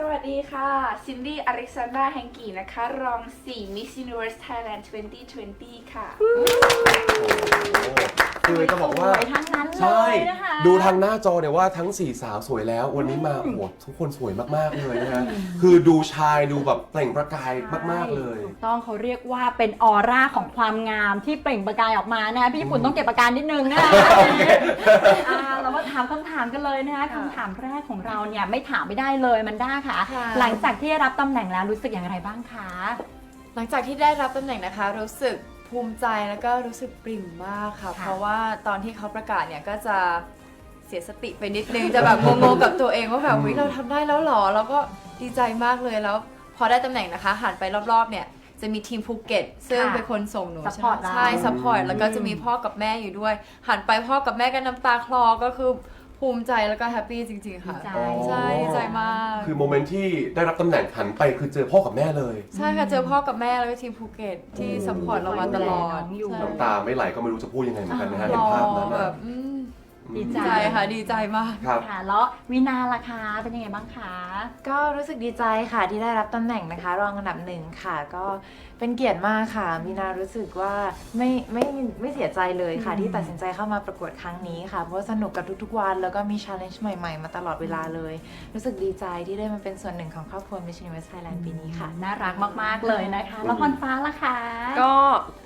สวัสดีค่ะซินดี้อเล็กซานดราแฮงกีนะคะ รอง 4 Miss Universe Thailand 2020 ค่ะ คือจะบอกว่าสวยทั้งนั้นเลใช่ ยนะคะดูทางหน้าจอเนี่ยว่าทั้งสี่สาวสวยแล้ว วันนี้มาโอ้โหทุกคนสวยมากๆเลยนะฮะคือดูชายดูแบบเปล่งประกายมากๆเลย ถูกต้องเขาเรียกว่าเป็นออร่าของความงามที่เปล่งประกายออกมานะคะพี่ญี่ปุ่นต้องเก็บอาการนิดนึงนะคะอ่าเรามาถามคำถามกันเลยนะคะคำถามแรกของเราเนี่ยไม่ถามไม่ได้เลยมันด้าค่ะ ค่ะ หลังจากที่ได้รับตำแหน่งแล้วรู้สึกอย่างไรบ้างคะ หลังจากที่ได้รับตำแหน่งนะคะ รู้สึก ภูมิใจแล้วก็รู้สึกปริ่มมากค่ะ เพราะว่าตอนที่เขาประกาศเนี่ยก็จะเสียสติไปนิดนึง จะแบบงงๆกับตัวเองว่าแบบวิเราทำได้แล้วเหรอ แล้วก็ดีใจมากเลยแล้วพอได้ตำแหน่งนะคะหันไปรอบๆเนี่ยจะมีทีมภูเก็ตซึ่งเป็นคนส่งหนูซัพใช่พอไหร์ตเรามใช่ซัพพอร์ตแล้วก็จะมีพ่อกับแม่อยู่ด้วย หันไปพ่อกับแม่ก็น้ำตาคลอก็คือภูมิใจแล้วก็แฮปปี้จริงๆค่ะดีใจ ใช่ดีใจมาก คือโมเมนต์ที่ได้รับตำแหน่งหันไปคือเจอพ่อกับแม่เลย ใช่ค่ะ เจอพ่อกับแม่แล้วก็ทีมภูเก็ตที่ซัพพอร์ตเรามาตลอดดูแลน้องอยู่ใช่น้ำตาไม่ไหลก็ไม่รู้จะพูดยังไงเหมือนกันนะฮะรเห็นอภาพนั้นแบนะบอืม ดีดีใจใจค่ะดีใจมาก ครับ ค่ะแล้ววินาล่ะคะเป็นยังไงบ้างคะ ก็รู้สึกดีใจค่ะที่ได้รับตำแหน่งนะคะ รองอันดับหนึ่งค่ะ ก็เป็นเกียรติมากค่ะมีนารู้สึกว่าไม่ไม่ไม่เสียใจเลยค่ะ อืม ที่ตัดสินใจเข้ามาประกวดครั้งนี้ค่ะ เพราะว่าสนุกกับทุกๆวัน แล้วก็มีชาเลนจ์ใหม่ๆ มาตลอดเวลาเลย รู้สึกดีใจที่ได้มาเป็นส่วนหนึ่งของครอบครัว Miss Universe Thailand ปีนี้ค่ะ น่ารักมากๆเลยนะคะแล้วพรฟ้าล่ะคะ ก็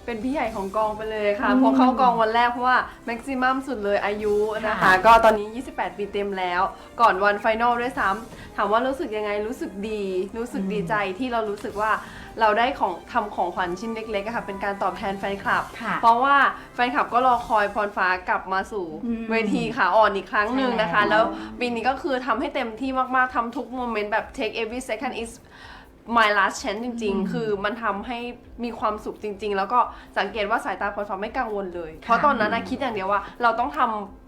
เป็นพี่ใหญ่ของกองไปเลยค่ะอืม พอเข้ากองวันแรกเพราะว่าแม็กซิมัมสุดเลยอายุนะคะค่ะก็ตอนนี้ 28 ปีเต็มแล้ว ก่อนวันไฟนอลด้วยซ้ำถามว่ารู้สึกยังไงรู้สึกดี รู้สึกดีใจที่เรารู้สึกว่าเราได้ของทำของขวัญชิ้นเล็กๆอะค่ะ เป็นการตอบแทนแฟนคลับ ค่ะเพราะว่าแฟนคลับก็รอคอยพรฟ้ากลับมาสู่อืมเวทีขาอ่อนอีกครั้งหนึ่งนะคะ ใช่แล้แล้ววปีนี้ก็คือทำให้เต็มที่มากๆทำทุกโมเมนต์แบบ take every second is my last chance จริง ๆ คือมันทำให้มีความสุขจริง ๆ แล้วก็สังเกตว่าสายตาพรฟ้าไม่กังวลเลย เพราะตอนนั้นนะคิดอย่างเดียวว่าเราต้องทำ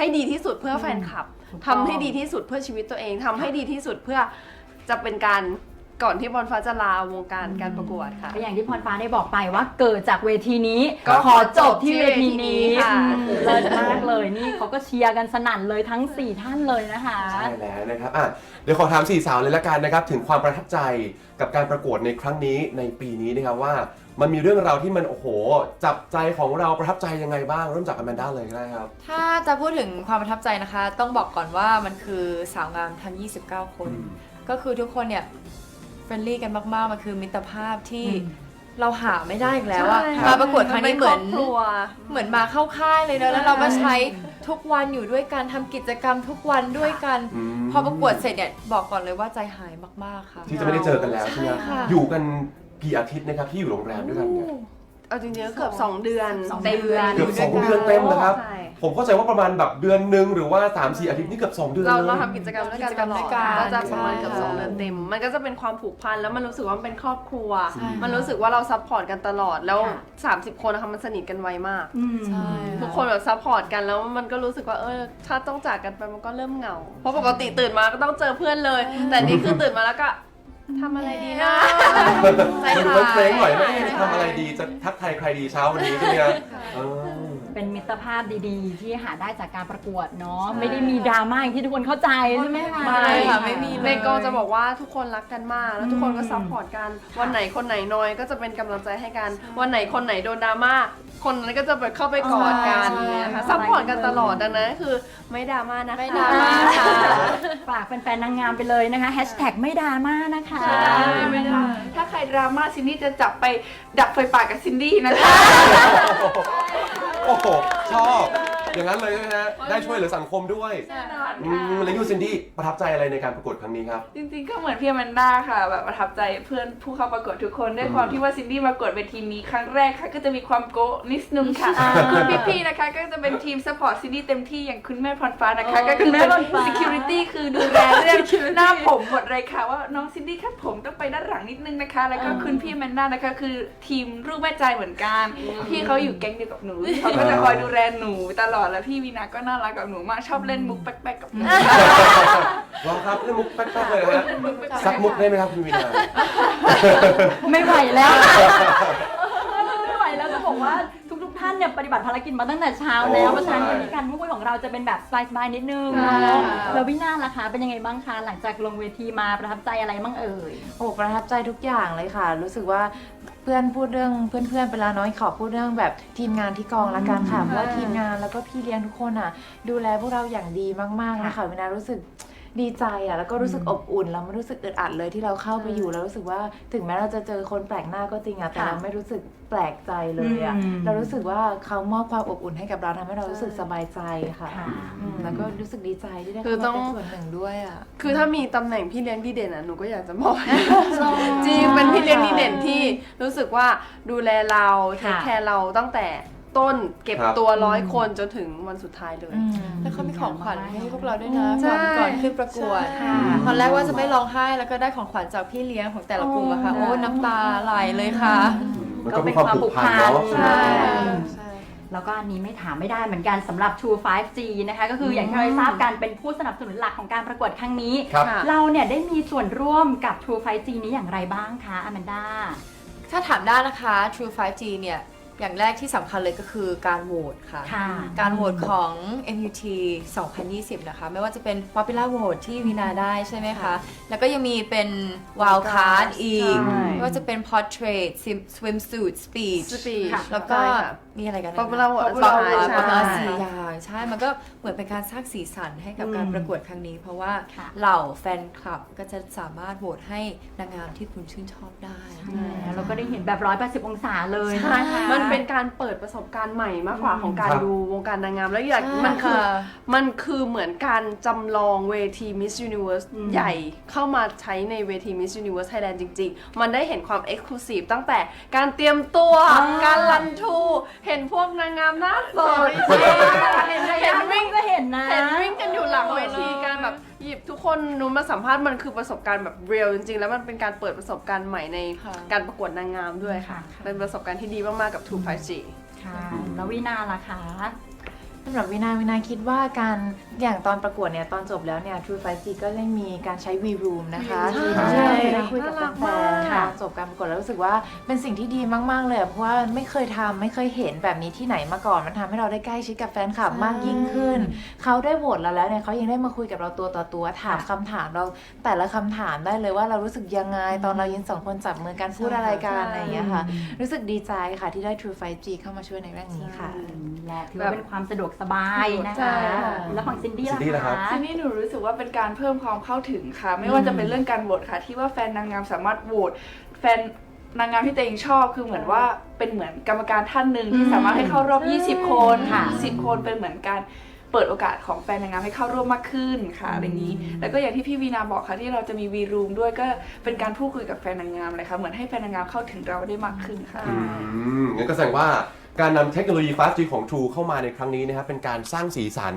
ให้ดีที่สุดเพื่อแฟนคลับถูกต้องทำให้ดีที่สุดเพื่อชีวิตตัวเองทำให้ดีที่สุดเพื่อจะเป็นการก่อนที่พรฟ้าจะลาวงการการประกวดค่ะก็อย่างที่พรฟ้าได้บอกไปว่าเกิดจากเวทีนี้ ก็ขอจบที่เวทีนี้ค่ะอืมเลิศมากเลยนี่เขาก็เชียร์กันสนั่นเลยทั้ง 4 ท่านเลยนะคะ ใช่แล้วนะครับอะเดี๋ยวขอถามสี่สาวเลยละกันนะครับ ถึงความประทับใจกับการประกวดในครั้งนี้ในปีนี้นะครับว่า มันมีเรื่องราวที่มันโอ้โห จับใจของเราประทับใจยังไงบ้าง เริ่มจากอแมนด้าเลยก็ได้ครับ ถ้าจะพูดถึงความประทับใจนะคะ ต้องบอกก่อนว่ามันคือสาวงามทั้ง 29 คน อืม ก็คือทุกคนเนี่ยเฟรนลี่กันมากๆ มันคือมิตรภาพที่อืมเราหาไม่ได้อีกแล้วอะใช่มาประกวดครั้งนี้เหมือน ป็ครบครัว เหมือนมาเข้าค่ายเลยเนอะแล้วเราก็ใช้ทุกวันอยู่ด้วยกันทำกิจกรรมทุกวันด้วยกัน อืม พอประกวดเสร็จเนี่ยบอกก่อนเลยว่าใจหายมากๆค่ะ ที่จะไม่ได้เจอกันแล้วใช่ไหมใช่ค่ะ อยู่กัน กี่อาทิตย์นะครับที่อยู่โรงแรมด้วยกันเนี่ยเอาจริงๆก็เกือบ2เดือนสองเต็มเดือน เกือบสองเดือนเต็มนะครับ ใช่ ผมเข้าใจว่าประมาณแบบเดือนหนึ่งหรือว่า3ามสี่อาทิตย์นี่เกือบ2เดือนเราเลย เราทำกิจกรรมด้วยกันตลอกิดจกรรมด้วยกันก็จะประมาณเกือบใช่สองเดือนเต็ม มันก็จะเป็นความผูกพันแล้วมันรู้สึกว่ามันเป็นครอบครัว ใช่ค่ะมันรู้สึกว่าเราซัพพอร์ตกันตลอดแล้ว ค่ะ 30 คนนะคะมันสนิทกันไวมากอืม ใช่ ทุกคนแบบซัพพอร์ตกันแล้วมันก็รู้สึกว่าเออถ้าต้องจากกันไปมันก็เริ่มเหงา เพราะปกติตื่นมาก็ต้องเจอเพื่อนเลย แต่นี่คือตื่นมาแล้วก็ ทำอะไรดีนะใจจะดูหาย เฟรนๆหน่อยไหมใช่จะทำอะไรดีจะทักทายใครดีเช้าวันนี้ใช่ไหมครับเออ เป็นมิตรภาพดีๆ ที่หาได้จากการประกวดเนาะไม่ได้มีดราม่าอย่างที่ทุกคนเข้าใจใช่ไหมคะ ไม่ค่ะค่ะไม่ไม่มีมีเลย ในกองจะบอกว่าทุกคนรักกันมาก แล้วทุกคนก็อืมซัพพอร์ตกัน วันไหนคนไหนน้อยก็จะเป็นกำลังใจให้กัน วันไหนคนไหนโดนดราม่าคนนั้นก็จะไปเข้าไปกอดกันใช่เนี่ยค่ะซัพพอร์ตกันตลอดดังนั้นคือไม่ดราม่านะคะ ไม่ดราม่าค่ะ ฝากแฟนๆนางงามไปเลยนะคะแฮชแท็กไม่ดราม่านะคะใช่ไม่ดราม่าถ้าใครดราม่าซินดี้จะจับไปดับไฟป่ากับซินดี้นะคะ โอ้โหช อบอย่างนั้นเลยนะฮะ ได้ช่วยเหลือสังคมด้วยแน่นอนอืมแล้วยูซินดี้ประทับใจอะไรในการประกวดครั้งนี้ครับ จริงๆก็เหมือนพี่อแมนด้าค่ะ แบบประทับใจเพื่อนผู้เข้าประกวดทุกคนด้วยความที่ว่าซินดี้มากดเวทีนี้ครั้งแรกค่ะ ก็จะมีความโกะนิดนึงค่ะคุณพี่ๆนะคะ ก็จะเป็นทีมซัพพอร์ตซินดี้เต็มที่อย่างคุณแม่พรฟ้านะคะ ก็คือเป็น security คือดูแลเรื่องหน้าผมหมดเลยค่ะ ว่าน้องซินดี้ครับผมต้องไปด้านหลังนิดนึงนะคะ แล้วก็คุณพี่แมนด้านะคะ คือทีมรูปแม่ใจเหมือนกันพี่เขาอยู่แก๊งเดียวกับหนูเขาก็จะคอยดูแลหนูตลอดแล้วพี่วีนาก็น่ารักกับหนูมากชอบเล่นมุกแป๊กๆกับหนูลองครับเล่นมุกแป๊กๆเลยนะฮะสักมุกได้ไหมครับคุณวีนาไม่ไหวแล้วไม่ไหวแล้วจะบอกว่าทุกๆท่านเนี่ยปฏิบัติภารกิจมาตั้งแต่เช้าแล้วโอ้เพราะฉะนั้นใช่วันนี้การพูดคุยของเราจะเป็นแบบสบายๆนิดนึงใช่เนาะค่ะแล้ววินาศล่ะคะเป็นยังไงบ้างคะหลังจากลงเวทีมาประทับใจอะไรบ้างเอ่ยโอ้ประทับใจทุกอย่างเลยค่ะ รู้สึกว่า เพื่อนพูดเรื่องเพื่อนๆไปแล้วน้อยขอพูดเรื่องแบบทีมงานที่กองละกันค่ะเพราะว่าทีมงานแล้วก็พี่เลี้ยงทุกคนอะ ดูแลพวกเราอย่างดีมากๆนะคะวินารู้สึก ดีใจอะแล้วก็รู้สึกอบอุ่นแล้วไม่รู้สึกอึดอัดเลยที่เราเข้าไปอยู่แล้วรู้สึกว่าถึงแม้เราจะเจอคนแปลกหน้าก็จริงอะแต่ค่ะเราไม่รู้สึกแปลกใจเลยอะอืมเรารู้สึกว่าเขามอบความอบอุ่นให้กับเราทำให้เรารู้สึกสบายใจค่ะค่ะอืมแล้วก็รู้สึกดีใจที่ได้คือเข้าต้มาองเป็นส่วนหนึ่งด้วยอะคือถ้ามีตำแหน่งพี่เลี้ยงดีเด่นอะหนูก็อยากจะมอบให้จริงเป็นพี่เลี้ยงดีเด่นที่รู้สึกว่าดูแลเราเทคค่ะแคร์เราตั้งแต่ ต้นเก็บครับตัวร้อยคนจนถึงวันสุดท้ายเลย แล้วเขามีของขวัญให้พวกเราด้วยนะใช่ ก่อนก่อนขึ้นประกวดใช่ตอนแรกว่าจะไม่ร้องไห้แล้วก็ได้ของขวัญจากพี่เลี้ยงของแต่ละกลุ่มอะค่ะโอ้โอ้น้ำตาไหลเลยค่ะ มันก็มีความผูกพันเนาะ ใช่ ใช่ แล้วก็อันนี้ไม่ถามไม่ได้เหมือนกันสำหรับ True 5G นะคะ ก็คืออย่างที่เราทราบกันเป็นผู้สนับสนุนหลักของการประกวดครั้งนี้ ครับ ค่ะ เราเนี่ยได้มีส่วนร่วมกับ True 5G นี้อย่างไรบ้างคะอแมนด้า ถ้าถามได้นะคะ True 5G เนี่ย อย่างแรกที่สำคัญเลยก็คือการโหวตค่ะ ค่ะ การโหวตของ MUT 2020 นะคะ ไม่ว่าจะเป็น Popular Vote ที่วินาได้ใช่ไหมคะ แล้วก็ยังมีเป็น Wild Card อีกใช่ไม่ว่าจะเป็น Portrait Swim- Swimsuit Speech สปีดแล้วก็ใช่ค่ะมีอะไรกันนะ Popular Vote Popular ใช่ Vote ประมาณใช่สี่อย่างใช่ มันก็เหมือนเป็นการสร้างสีสันให้กับการอืมประกวดครั้งนี้ เพราะว่าค่ะ เหล่าแฟนคลับก็จะสามารถโหวตให้นางงามที่คุณชื่นชอบได้เราก็ได้เห็นแบบ180 องศาเลยใช่นะคะมันเป็นการเปิดประสบการณ์ใหม่มากกว่าของการครับดูวงการนางงามแล้วอยากใช่มันคือค่ะมันคือเหมือนการจำลองเวที Miss Universe อืมใหญ่เข้ามาใช้ในเวที Miss Universe Thailand จริง ๆ มันได้เห็นความ Exclusive ตั้งแต่การเตรียมตัวอ่าการลันทู เห็นพวกนางงามหน้าสดเห็นเห็นวิ่งก็เห็นนะเห็นวิ่งกันอยู่หลังเวทีการแบบ หยิบทุกคนนู้นมาสัมภาษณ์มันคือประสบการณ์แบบเรียลจริงๆ แล้วมันเป็นการเปิดประสบการณ์ใหม่ในค่ะ การประกวดนางงามด้วยค่ะ ค่ะ เป็นประสบการณ์ที่ดีมากๆกับ True 5G ค่ะ แล้ววินาล่ะคะ สำหรับวินาวินาคิดว่าการอย่างตอนประกวดเนี่ยตอนจบแล้วเนี่ย True 5G ก็ได้มีการใช้ V Room นะคะใช่ที่เราจะได้คุยกับน่ารักแฟมากนๆตอนจบการประกวดแล้วรู้สึกว่าเป็นสิ่งที่ดีมาก ๆ เลยอะเพราะว่าไม่เคยทำไม่เคยเห็นแบบนี้ที่ไหนมาก่อนมันทำให้เราได้ใกล้ชิดกับแฟนคลับมากยิ่งขึ้น เขาได้โหวตเราแล้วเนี่ยเขายังได้มาคุยกับเราตัวต่อตัวถามคำถามเราแต่ละคำถามได้เลยว่าเรารู้สึกยังไง ตอนเรายืนสองคนจับมือกันพูดอะไรกันอะไรอย่างเงี้ยค่ะ รู้สึกดีใจค่ะที่ได้ True 5G เข้ามาช่วยในเรื่องนี้ค่ะ และถือว่าเป็นความสะดวกสบายนะใช่คะค่ะ แล้วของซินดี้ซินดี้ล่ะล่ะครับคะทีนี้หนูรู้สึกว่าเป็นการเพิ่มความเข้าถึงค่ะ ไม่ว่าจะเป็นเรื่องการโหวตค่ะ ที่ว่าแฟนนางงามสามารถโหวตแฟนนางงามที่ตัวเองชอบคือเหมือนว่าเป็นเหมือนกรรมการท่านหนึ่งที่สามารถให้เข้ารอบ 20 คนค่ะ 10 คนเป็นเหมือนการเปิดโอกาสของแฟนนางงามให้เข้าร่วมมากขึ้นค่ะอะไรอย่างนี้ แล้วก็อย่างที่พี่วีนาบอกค่ะที่เราจะมีวีรูมด้วยก็เป็นการพูดคุยกับแฟนนางงามเลยค่ะเหมือนให้แฟนนางงามเข้าถึงเราได้มากขึ้นค่ะ อืมงั้นก็แสดงว่า การนำเทคโนโลยี 5G ของ True เข้ามาในครั้งนี้นะครับเป็นการสร้างสีสัน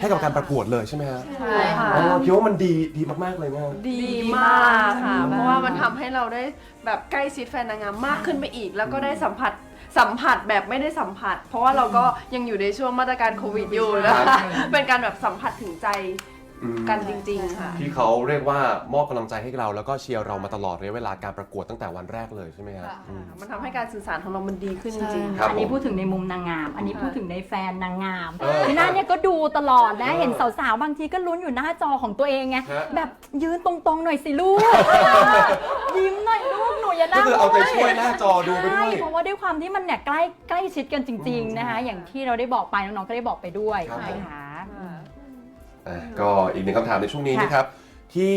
ให้กับการประกวดเลยใช่ไหมฮะใช่ค่ะ อ๋อคิดว่ามันดีดีมากๆเลยนะดีมากค่ะ เพราะว่ามันทำให้เราได้แบบใกล้ชิดแฟนนางงามมากขึ้นไปอีก แล้วก็ได้สัมผัสสัมผัสแบบไม่ได้สัมผัส เพราะว่าเราก็ยังอยู่ในช่วงมาตรการโควิดอยู่นะครัคะบเป็นการแบบสัมผัสถึงใจอืม กันจริง ๆ ค่ะ ที่เขาเรียกว่ามอบกำลังใจให้เรา แล้วก็เชียร์เรามาตลอดระยะเวลาการประกวดตั้งแต่วันแรกเลยใช่ไหมฮะอืม มันทำให้การสื่อสารของเรามันดีขึ้นจริง ครับอันนี้ผมพูดถึงในมุมนางงาม อันนี้ค่ะพูดถึงในแฟนนางงามเออพี่นาเนี่ยก็ดูตลอดนะ เออเห็นสาวๆ บางทีก็ลุ้นอยู่หน้าจอของตัวเองไง ฮะ แบบยืนตรงๆหน่อยสิลูก ยิ้มหน่อยลูกหนูอย่าก็นั่งคือเอาใจช่วยหน้าจอดูไปด้ใช่วย เพราะว่าด้วยความที่มันเนี่ยใกล้ใกล้ชิดกันจริง ๆ นะคะ อย่างที่เราได้บอกไปน้องๆ ก็ได้บอกไปด้วยครับ นะคะ อะก็อีกหนึ่งคำถามในช่วงนี้ค่ะนะครับ ที่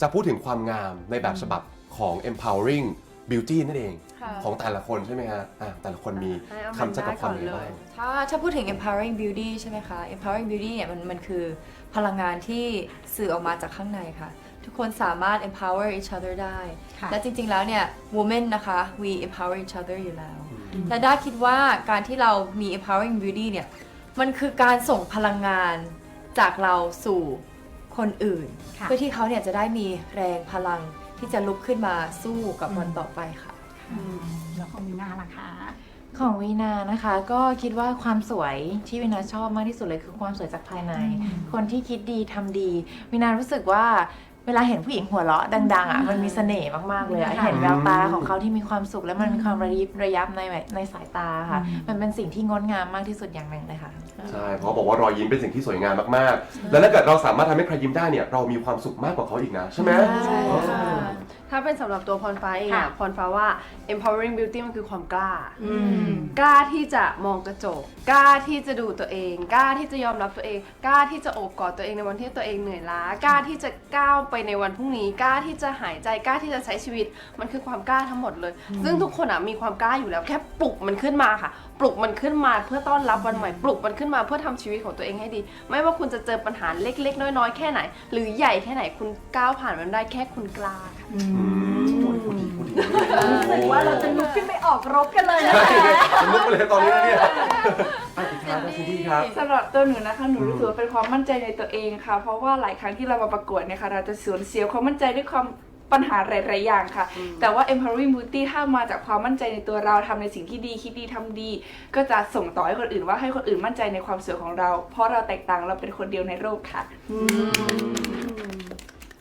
จะพูดถึงความงามในแบบฉบับของ empowering beauty นั่นเองค่ะ ของแต่ละคนใช่ไหมฮะอะแต่ละคนมีให้เอาคำจำกัดความก่อนยังไงเลยบ้าง ถ้าถ้าพูดถึง empowering beauty ใช่ไหมคะ empowering beauty เนี่ยมันมันคือพลังงานที่สื่อออกมาจากข้างในค่ะ ทุกคนสามารถ empower each other ได้ ค่ะและจริงๆแล้วเนี่ย women นะคะ we empower each other อยู่แล้ว และด้าคิดว่าการที่เรามี empowering beauty เนี่ย มันคือการส่งพลังงาน จากเราสู่คนอื่น ค่ะ เพื่อที่เขาเนี่ยจะได้มีแรงพลังที่จะลุกขึ้นมาสู้กับวันต่อไปค่ะแล้วของมีนาล่ะคะ ของวีนานะคะก็คิดว่าความสวยที่วีนาชอบมากที่สุดเลยคือความสวยจากภายใน คนที่คิดดีทำดีวีนารู้สึกว่า เวลาเห็นผู้หญิงหัวเราะดังๆอะมันมีเสน่ห์มากๆเลยอะเห็นแววตาของเขาที่มีความสุขและมันมีความระยิบระยับในในสายตาค่ะ มันเป็นสิ่งที่งดงามมากที่สุดอย่างหนึ่งเลยค่ะ ใช่เพราะบอกว่ารอยยิ้มเป็นสิ่งที่สวยงามมากๆ แล้วถ้าเกิดเราสามารถทำให้ใครยิ้มได้เนี่ยเรามีความสุขมากกว่าเขาอีกนะใช่ไหม ใช่อ๋อค่ะ ถ้าเป็นสำหรับตัวพรฟ้าเองค่ะอะพรฟ้าว่า empowering beauty มันคือความกล้า อืม กล้าที่จะมองกระจก กล้าที่จะดูตัวเอง กล้าที่จะยอมรับตัวเอง กล้าที่จะโอบกอดตัวเองในวันที่ตัวเองเหนื่อยล้า กล้าที่จะก้าวไปในวันพรุ่งนี้ กล้าที่จะหายใจ กล้าที่จะใช้ชีวิต มันคือความกล้าทั้งหมดเลย ซึ่งทุกคนอะมีความกล้าอยู่แล้ว แค่ปลุกมันขึ้นมาค่ะ ปลุกมันขึ้นมาเพื่อต้อนรับวันใหม่ ปลุกมันขึ้นมาเพื่อทำชีวิตของตัวเองให้ดี ไม่ว่าคุณจะเจอปัญหาเล็กๆ น้อยๆ แค่ไหน หรือใหญ่แค่ไหน คุณก้าวผ่านมันได้แค่คุณกล้า ค่ะอืมพูดดีพูดดีรู้สึกว่าเราจะลุกขึ้นไปออกรบกันเลยนะใช่คะ ผมลุกไปเลยตอนนี้นะเนี่ยอะอีกครั้งนะซินดี้ครับ สำหรับตัวหนูนะคะหนูรู้สึกว่าเป็นความมั่นใจในตัวเองค่ะ เพราะว่าหลายครั้งที่เรามาประกวดเนี่ยค่ะเราจะสูญเสียความมั่นใจด้วยความปัญหาหลาย ๆ อย่างค่ะ แต่ว่า empowering beauty ถ้ามาจากความมั่นใจในตัวเราทำในสิ่งที่ดีคิดดีทำดี ก็จะส่งต่อให้คนอื่นว่าให้คนอื่นมั่นใจในความสวยของเรา เพราะเราแตกต่างเราเป็นคนเดียวในโลกค่ะ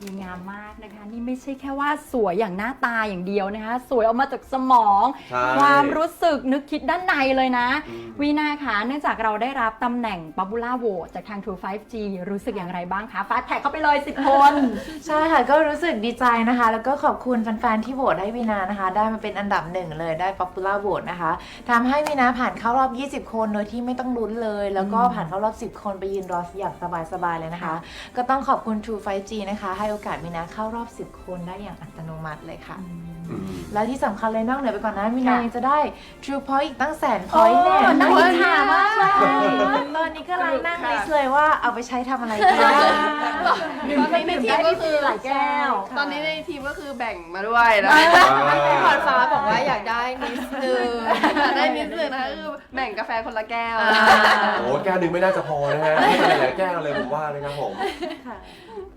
ดีงามมากนะคะ นี่ไม่ใช่แค่ว่าสวยอย่างหน้าตาอย่างเดียวนะคะ สวยออกมาจากสมอง ใช่ความรู้สึกนึกคิดด้านในเลยนะ อืม วีนาคะเนื่องจากเราได้รับตำแหน่ง p ั b บูล่าโหวตจากทาง True 5G รู้สึกอย่างไรบ้างคะฟาสแท็กเข้าไปเลย 10 คน ใช่ค่ะ ก็รู้สึกดีใจนะคะ แล้วก็ขอบคุณแฟนๆที่โหวตให้วีนานะคะ ได้มาเป็นอันดับหนึ่งเลยได้ Popular Vote นะคะทำให้วีนาผ่านเข้ารอบ 20 คนโดยที่ไม่ต้องลุ้นเลย แล้วก็ผ่านเข้ารอบ 10 คนไปยืนรออย่างสบายๆเลยนะคะ ก็ต้องขอบคุณ True 5G นะคะ ให้โอกาสวีนาเข้ารอบ 10 คนได้อย่างอัตโนมัติเลยค่ะอืมแล้วที่สำคัญเลยนอกเหนือไปกว่อนนั้นวีนาค่ะยังจะได้ True Point อีกตั้งแสน point เนี่ยโอ้น่าอิจฉามากเลย ใช่ตอนนี้ก็ลังนั่งลิสต์เลยว่าเอาไปใช้ทำอะไรดีบ้างดื่มเครื่องดื่มได้ที่ฟรีหลายแก้ว ตอนนี้ในทีมก็คือแบ่งมาด้วยนะพรฟ้าบอกว่าอยากได้นิดนึงได้นิดนึงนะคะคือแบ่งกาแฟคนละแก้ว โอ้แก้วหนึ่งไม่น่าจะพอนะฮะไม่เป็นหลายแก้วเลยผมว่านะครับผม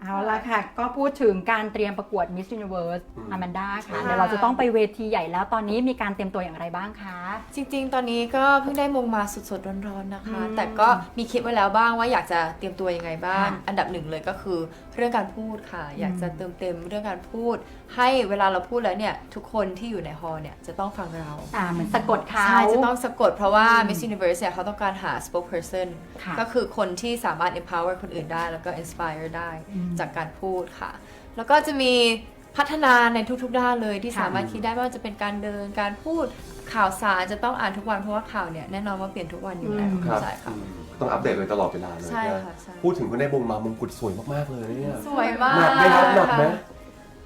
เอาละค่ะ ก็พูดถึงการเตรียมประกวด Miss Universe อืมอ m มนดาค่ะ ค่ะ เดี๋ยวเราจะต้องไปเวทีใหญ่แล้วตอนนี้มีการเตรียมตัวอย่างไรบ้างคะ จริงๆ ตอนนี้ก็เพิ่งได้มงมาสดๆ ร้อนๆ นะคะ อืมแต่ก็มีคิดไว้แล้วบ้างว่าอยากจะเตรียมตัวยังไงบ้าง ค่ะอันดับหนึ่งเลยก็คือเรื่องการพูดค่ะ อยากจะเติมเต็มเรื่องการพูด ให้เวลาเราพูดแล้วเนี่ยทุกคนที่อยู่ในฮอลล์เนี่ยจะต้องฟังเราอ่าเหมือนสะกดเขา ใช่ จะต้องสะกดเพราะว่า Miss Universe เนี่ยเขาต้องการหา spokesperson ค่ะ ก็คือคนที่สามารถ empower คนอื่นได้แล้วก็ inspire ได้ อืมจากการพูดค่ะ แล้วก็จะมีพัฒนาในทุกๆ ด้านเลยที่ค่ะสามารถคิดได้ไม่ว่าจะเป็นการเดินการพูดข่าวสารจะต้องอ่านทุกวันเพราะว่าข่าวเนี่ยแน่นอนว่าเปลี่ยนทุกวันอยู่แล้วครับใช่ค่ะ อืมต้องอัปเดตเลยตลอดเวลาเลยใช่นะค่ะใช่ พูดถึงคนได้บงมามงกุฎสวยมากๆเลยเนี่ยสวยมากหนักไหมครับหนักไหม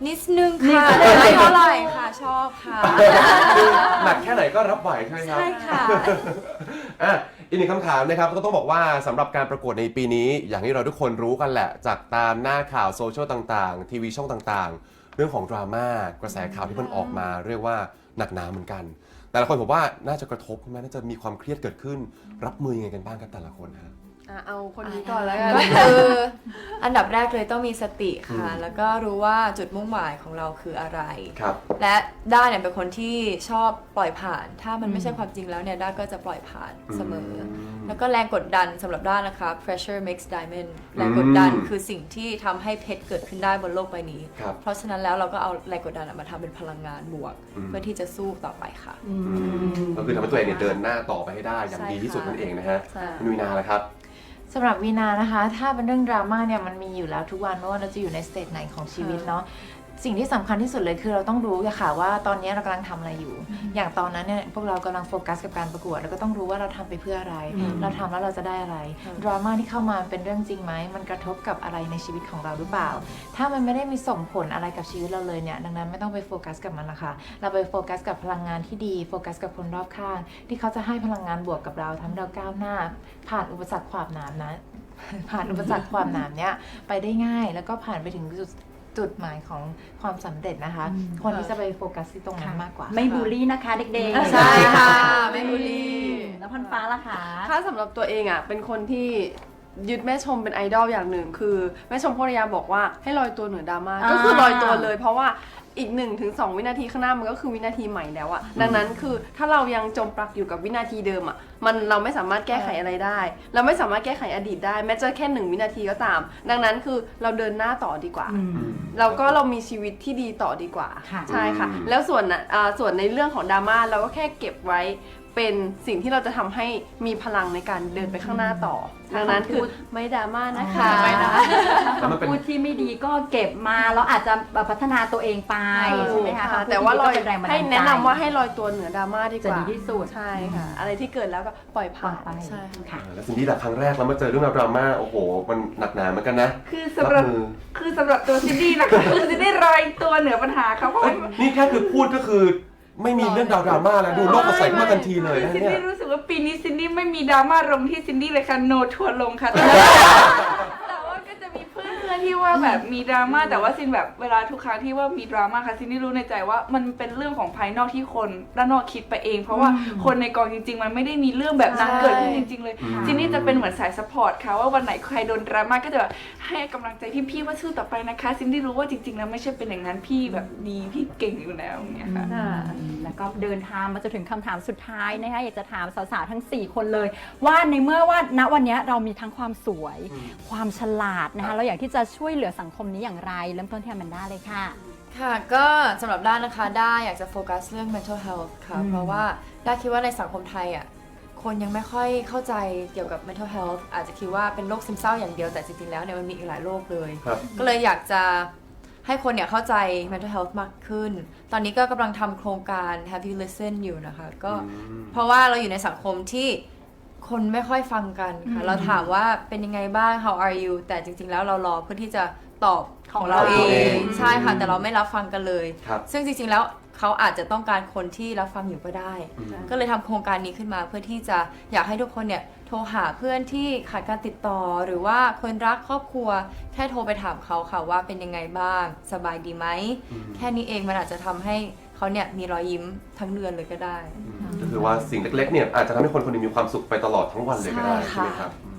นิดนึงค่ะไม่เท่าไหร่ค่ะชอบค่ะ หนักแค่ไหนก็รับไหวใช่ไหมครับ ใช่ค่ะ อะ อีกหนึ่งคำถามนะครับก็ต้องบอกว่าสำหรับการประกวดในปีนี้ อย่างที่เราทุกคนรู้กันแหละ จากตามหน้าข่าวโซเชียลต่างๆ ทีวีช่องต่างๆ เรื่องของดราม่ากระแสข่าวที่มันออกมา เรียกว่าหนักหนาเหมือนกัน แต่ละคนผมว่าน่าจะกระทบใช่ไหมน่าจะมีความเครียดเกิดขึ้น รับมือยังไงกันบ้างครับแต่ละคนฮะ อะเอาคนนี้ก่อนแล้วกัน ก็คืออันดับแรกเลยต้องมีสติค่ะ อืม แล้วก็รู้ว่าจุดมุ่งหมายของเราคืออะไร ครับ และด้าเนี่ยเป็นคนที่ชอบปล่อยผ่าน ถ้ามันไม่ใช่ความจริงแล้วเนี่ยด้าก็จะปล่อยผ่านเสมออมแล้วก็แรงกดดันสำหรับด้านะคะ pressure makes diamond แรงกดดันคือสิ่งที่ทำให้เพชรเกิดขึ้นได้บนโลกใบนี้ ครับ เพราะฉะนั้นแล้วเราก็เอาแรงกดดันมาทำเป็นพลังงานบวก อืม เพื่อที่จะสู้ต่อไปค่ะก็คือทำให้ตัวเองเนี่ยเดินหน้าต่อไปให้ได้อย่างใช่ดีที่สุดค่ะ นั่นเองนะฮะใช่คุณวีนาละครับ สำหรับวีนานะคะ ถ้าเป็นเรื่องดราม่าเนี่ยมันมีอยู่แล้วทุกวันไม่ว่าเราจะอยู่ในสเตจไหนของชีวิตเนาะ สิ่งที่สำคัญที่สุดเลยคือเราต้องรู้อะค่ะว่าตอนนี้เรากำลังทำอะไรอยู่ อย่างตอนนั้นเนี่ยพวกเรากำลังโฟกัสกับการประกวด แล้วก็ต้องรู้ว่าเราทำไปเพื่ออะไรอืมเราทำแล้วเราจะได้อะไร ดราม่าที่เข้ามาเป็นเรื่องจริงไหม มันกระทบกับอะไรในชีวิตของเราหรือเปล่า ถ้ามันไม่ได้มีส่งผลอะไรกับชีวิตเราเลยเนี่ย ดังนั้นไม่ต้องไปโฟกัสกับมันละค่ะ เราไปโฟกัสกับพลังงานที่ดี โฟกัสกับคนรอบข้าง ที่เขาจะให้พลังงานบวกกับเราทำให้เราก้าวหน้า ผ่านอุปสรรคความหนามนะผ่านอุปสรรคความหนามเนี้ยไปได้ง่ายแล้วก็ผ่านไปถึงจุด จุดหมายของความสำเร็จนะคะอืมควรที่จะไปโฟกัสที่ตรงนั้นมากกว่า ไม่บูลลี่นะคะเด็กๆใช่ค่ะไม่บูลลี่ แล้วพันฟ้าล่ะคะถ้าสำหรับตัวเองอะเป็นคนที่ยึดแม่ชมเป็นไอดอลอย่างหนึ่งคือ แม่ชมพรยาบอกว่าให้ลอยตัวเหนือดราม่าอ่าก็คือลอยตัวเลย เพราะว่า อีก1นถึงสวินาทีข้างหน้ามันก็คือวินาทีใหม่แล้วอะดังนั้นคือถ้าเรายังจมปลักอยู่กับวินาทีเดิมอะมันเราไม่สามารถแก้ไขอะไรได้ เราไม่สามารถแก้ไขอดีตได้ แม้จะแค่หนึ่งวินาทีก็ตาม ดังนั้นคือเราเดินหน้าต่อดีกว่าอืมเราก็เรามีชีวิตที่ดีต่อดีกว่าค่ะใช่ค่ะอืมแล้วส่วนน่ะอ่าส่วนในเรื่องของดราม่าเราก็แค่เก็บไว้ เป็นสิ่งที่เราจะทำให้มีพลังในการเดินไปข้างหน้าต่อ ดังนั้นคือไม่ดราม่านะคะไม่ดราม่าแล้วมันเป็นพูดที่ไม่ดีก็เก็บมาแล้วอาจจะพัฒนาตัวเองไปใช่ไหมคะค่ะคำพูดแต่ว่าที่ลดีอยก็เป็นแรงบันดาลให้ใจแนะนำว่าให้ลอยตัวเหนือดราม่าดีกจะว่าดีที่สุดใช่ค่ะ อะไรที่เกิดแล้วก็ปล่อยปล่ผ่าอยนไปใช่ ค่ะค่ะแล้วซินดี้ล่ะครั้งแรกเรามาเจอเรื่องราวดราม่าโอ้โห มันหนักหนาเหมือนกันนะคือสำหรับมือคือสำหรับตัวซินดี้นะคะคือซินดี้ลอยตัวเหนือปัญหาเขาเพราะเอ้ยว่านี่แค่คือพูดก็คือ ไม่มีเรื่องดาวดราม่าแล้วดูโลกสดใสขึ้นมาทันทีเลยคือนะซินเนี่ย ดี้รู้สึกว่าปีนี้ซินดี้ไม่มีดราม่าลงที่ซินดี้เลยค่ะ โนทัวร์ลงค่ะ ที่ว่าแบบมีดราม่าแต่ว่าซินแบบเวลาทุกครั้งที่ว่ามีดราม่าค่ะซินดี้รู้ในใจว่ามันเป็นเรื่องของภายนอกที่คนด้านนอกคิดไปเอง เพราะว่าคนในกองจริง ๆ มันไม่ได้มีเรื่องแบบนั้นใช่เกิดขึ้นจริง ๆ เลยอืมซินดี้จะเป็นเหมือนสายซัพพอร์ตค่ะว่าวันไหนใครโดนดราม่าก็จะแบบให้กำลังใจพี่ๆว่าสู้ต่อไปนะคะซินดี้รู้ว่าจริงๆแล้วไม่ใช่เป็นอย่างนั้นพี่แบบดีพี่เก่งอยู่แล้วอย่างเงี้ยค่ะ ค่ะแล้วก็เดินทางมาจนถึงคำถามสุดท้ายนะคะอยากจะถามสาวๆทั้ง 4 คนเลย ว่าในเมื่อว่าณวันนี้เรามีทั้งความสวยอืมความฉลาดนะคะเราอยากที่จะช่วยเหลือสังคมนี้อย่างไร เริ่มต้นที่อแมนด้าเลยค่ะ ค่ะก็สำหรับด้านนะคะด้าอยากจะโฟกัสเรื่อง mental health ค่ะ อืม เพราะว่าด้าคิดว่าในสังคมไทยอะคนยังไม่ค่อยเข้าใจเกี่ยวกับ mental health อาจจะคิดว่าเป็นโรคซึมเศร้าอย่างเดียวแต่จริงๆแล้วเนี่ยมันมีอีกหลายโรคเลย ครับ ก็เลยอยากจะให้คนเนี่ยเข้าใจ mental health มากขึ้น ตอนนี้ก็กำลังทำโครงการ Have you listen อยู่นะคะก็ อืม เพราะว่าเราอยู่ในสังคมที่ คนไม่ค่อยฟังกันค่ะ เราถามว่าเป็นยังไงบ้าง how are you แต่จริง ๆ แล้วเรารอเพื่อที่จะตอบของเราเอของเราเองงใช่ค่ะแต่เราไม่รับฟังกันเลย ครับ ซึ่งจริง ๆ แล้วเขาอาจจะต้องการคนที่รับฟังอยู่ก็ได้ อืม ก็เลยทำโครงการนี้ขึ้นมาเพื่อที่จะอยากให้ทุกคนเนี่ยโทรหาเพื่อนที่ขาดการติดต่อ หรือว่าคนรักครอบครัว แค่โทรไปถามเขาค่ะว่าเป็นยังไงบ้าง สบายดีไหม อืม แค่นี้เองมันอาจจะทำให้ เขาเนี่ยมีรอยยิ้มทั้งเดือนเลยก็ได้ ก็คือว่าสิ่งเล็กๆเนี่ยอาจจะทำให้คนคนหนึงมีความสุขไปตลอดทั้งวันเลยก็ได้ใช่ใช่ไหมค่ะครับอื